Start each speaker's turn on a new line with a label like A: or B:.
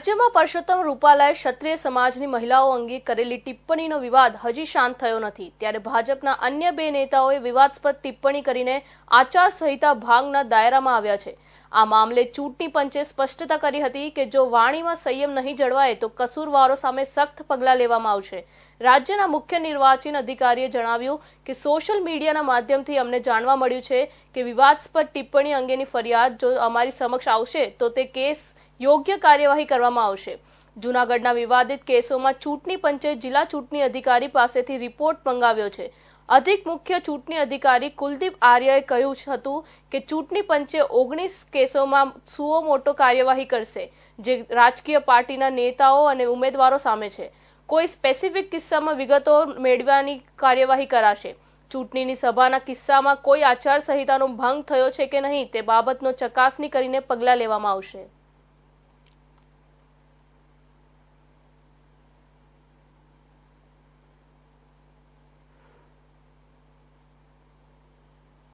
A: રાજ્યમાં પરસોત્તમ રૂપાલાએ ક્ષત્રિય સમાજની મહિલાઓ અંગે કરેલી ટિપ્પણીનો વિવાદ હજી શાંત થયો નથી. ત્યારે ભાજપના અન્ય બે નેતાઓએ વિવાદસ્પદ ટિપ્પણી કરીને આચારસંહિતા ભાગના દાયરામાં આવ્યા છે. આ મામલે ચૂંટણી પંચે સ્પષ્ટતા કરી હતી કે જો વાણીમાં સંયમ નહીં જળવાય તો કસૂરવારો સામે સખ્ત પગલાં લેવામાં આવશે. રાજ્યના મુખ્ય નિર્વાચન અધિકારીએ જણાવ્યું કે સોશિયલ મીડિયાના માધ્યમથી અમને જાણવા મળ્યું છે કે વિવાદસ્પદ ટિપ્પણી અંગેની ફરિયાદ જો અમારી સમક્ષ આવશે તો તે કેસ યોગ્ય કાર્યવાહી કરવામાં આવશે. જૂનાગઢના વિવાદિત કેસોમાં ચૂંટણી પંચે જિલ્લા ચૂંટણી અધિકારી પાસેથી રિપોર્ટ મંગાવ્યો છે. અધિક મુખ્ય ચૂંટણી અધિકારી કુલદીપ આર્યએ કહ્યું હતું કે ચૂંટણી પંચે ઓગણીસ કેસોમાં સુઓ મોટો કાર્યવાહી કરશે, જે રાજકીય પાર્ટીના નેતાઓ અને ઉમેદવારો સામે છે. કોઈ સ્પેસિફિક કિસ્સામાં વિગતો મેળવવાની કાર્યવાહી કરાશે. ચૂંટણીની સભાના કિસ્સામાં કોઈ આચારસંહિતાનો ભંગ થયો છે કે નહીં તે બાબતનો ચકાસણી કરીને પગલાં લેવામાં આવશે.